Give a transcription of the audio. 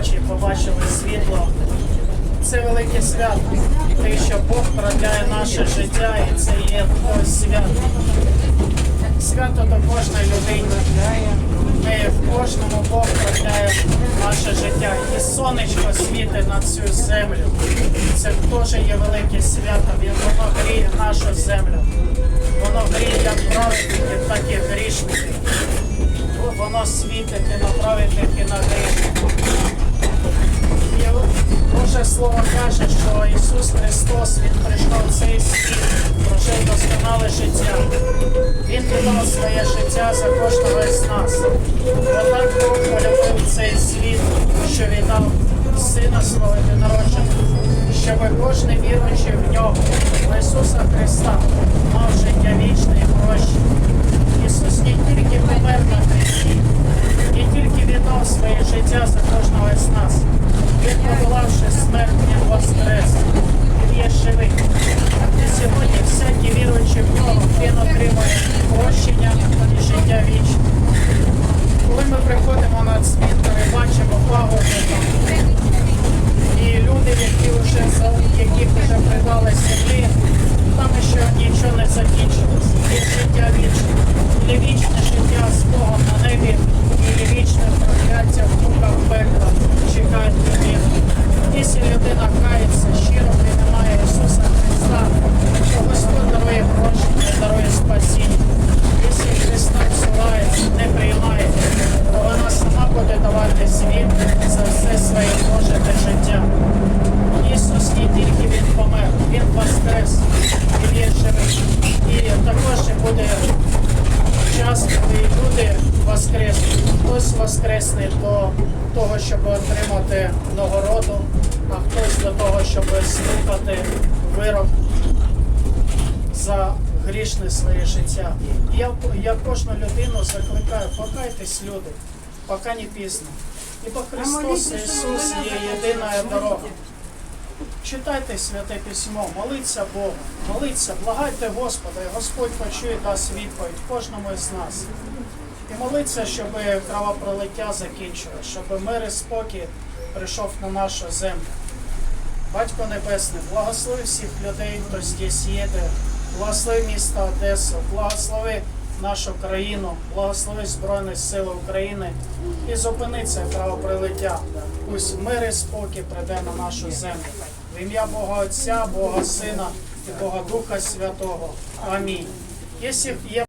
очі побачили світло. Це велике свято, те, що Бог продляє наше життя, і це є то свято. Свято до кожної людини. Ми в кожному Бог продляє наше життя. І сонечко світить на цю землю. Це теж є велике свято. Він воно гріє нашу землю. Воно гріє як праведників, так і грішників. Воно світить і на праведних, і на. Боже Слово каже, що Ісус Христос Він прийшов в цей світ, прожив досконале життя. Він віддав своє життя за кожного із нас. Отак Бог полюбив цей світ, що віддав Сина свого єдинородженого, щоб кожен віруючий в нього, в Ісуса Христа, мав життя вічне і прощення. Ісус не тільки помер на хресті, не тільки віддав своє життя за кожного із нас. Він подолавши смерть, він воскрес. Він є живий. І сьогодні всякий віруючий в нього, він отримує прощення і життя вічне. Коли ми приходимо на цвинтар і бачимо пагоди там, і люди, які вже за- яких вже придали землі, там ще нічого не закінчилось. Є життя вічне. Є вічне життя з Богом на небі, і є вічне прокляття в муках пекла чекають людину. Якщо кається, щиро приймає Ісуса Христа, то Господь дарує прощення, дарує спасіння. Якщо Христа всувається, не приймає, то вона сама буде давати звіт за все своє прожите життя. Ісус не тільки Він помер, Він воскрес, Він є живий. І також буде час, коли люди воскреснуть. Хтось воскресне до того, щоб отримати нагороду, а хтось до того, щоб слухати вирок за грішне своє життя. Я, я кожну людину закликаю, покайтесь, люди, поки не пізно. Ібо Христос Ісус є єдина дорога. Читайте святе письмо, моліться Богу, моліться, благайте Господа, і Господь почує дасть відповідь кожному із нас. І молиться, щоб кровопролиття закінчилось, щоб мир і спокій прийшов на нашу землю. Батько Небесний, благослови всіх людей, хто здесь їде, благослови місто Одесу, благослови нашу країну, благослови Збройні Сили України і зупини це кровопролиття. Пусть мир і спокій прийде на нашу землю. В ім'я Бога Отця, Бога Сина і Бога Духа Святого. Амінь. Якщо є